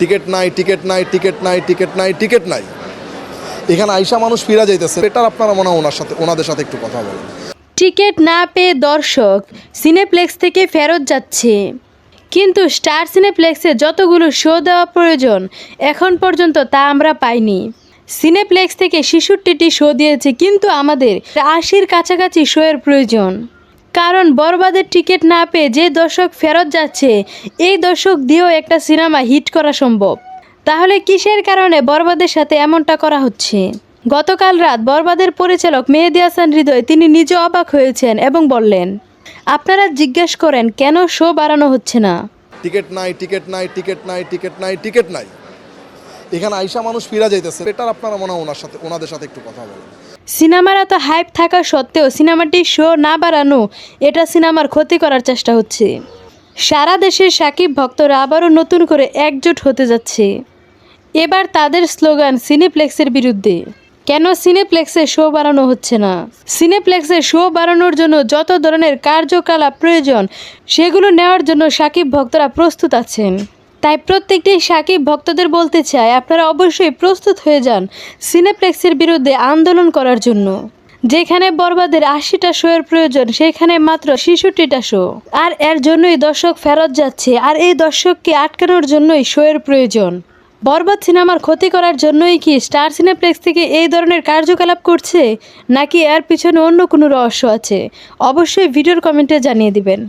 Ticket নাই ticket নাই ticket নাই টিকিট নাই টিকিট নাই। এখানে আইসা মানুষ ফিরা যাইতেছে। এটার আপনারা মনে হয় ওনার সাথে ওনাদের সাথে একটু কথা বলেন। টিকিট না পেয়ে দর্শক সিনেপ্লেক্স থেকে ফেরত যাচ্ছে। কিন্তু স্টার সিনেপ্লেক্সে যতগুলো শো দেওয়া প্রয়োজন, এখন পর্যন্ত তা আমরা পাইনি। সিনেপ্লেক্স থেকে ছেষট্টিটি শো দিয়েছে, কিন্তু আমাদের আশির কাছাকাছি শোয়ের প্রয়োজন। কারণ বরবাদের টিকিট না পেয়ে যে দর্শক ফেরত যাচ্ছে, এই দর্শক দিয়েও একটা সিনেমা হিট করা সম্ভব। তাহলে কিসের কারণে বরবাদের সাথে এমনটা করা হচ্ছে? গতকাল রাত বরবাদের পরিচালক মেহেদি হাসান হৃদয় তিনি নিজে অবাক হয়েছেন এবং বললেন, আপনারা জিজ্ঞেস করেন কেন শো বাড়ানো হচ্ছে না? টিকিট নাই টিকিট নাই টিকিট নাই টিকিট নাই টিকিট নাই। এখানে আইসা মানুষ ফিরা যাইতেছে। এটার আপনারা মনে ওনার সাথে ওনাদের সাথে একটু কথা বলেন। সিনেমার এত হাইপ থাকা সত্ত্বেও সিনেমাটি শো না বাড়ানো, এটা সিনেমার ক্ষতি করার চেষ্টা হচ্ছে। সারা দেশের সাকিব ভক্তরা আবারও নতুন করে একজোট হতে যাচ্ছে। এবার তাদের স্লোগান সিনেপ্লেক্সের বিরুদ্ধে। কেন সিনেপ্লেক্সে শো বাড়ানো হচ্ছে না? সিনেপ্লেক্সে শো বাড়ানোর জন্য যত ধরনের কার্যকলাপ প্রয়োজন, সেগুলো নেওয়ার জন্য সাকিব ভক্তরা প্রস্তুত আছেন। তাই প্রত্যেকটি সাকিব ভক্তদের বলতে চাই, আপনারা অবশ্যই প্রস্তুত হয়ে যান সিনেপ্লেক্সের বিরুদ্ধে আন্দোলন করার জন্য। যেখানে বরবাদের আশিটা শোয়ের প্রয়োজন, সেখানে মাত্র ছেষট্টিটা শো। আর এর জন্যই দর্শক ফেরত যাচ্ছে, আর এই দর্শককে আটকানোর জন্যই শোয়ের প্রয়োজন। বরবাদ সিনেমার ক্ষতি করার জন্যই কি স্টার সিনেপ্লেক্স থেকে এই ধরনের কার্যকলাপ করছে, নাকি এর পিছনে অন্য কোনো রহস্য আছে? অবশ্যই ভিডিওর কমেন্টে জানিয়ে দিবেন।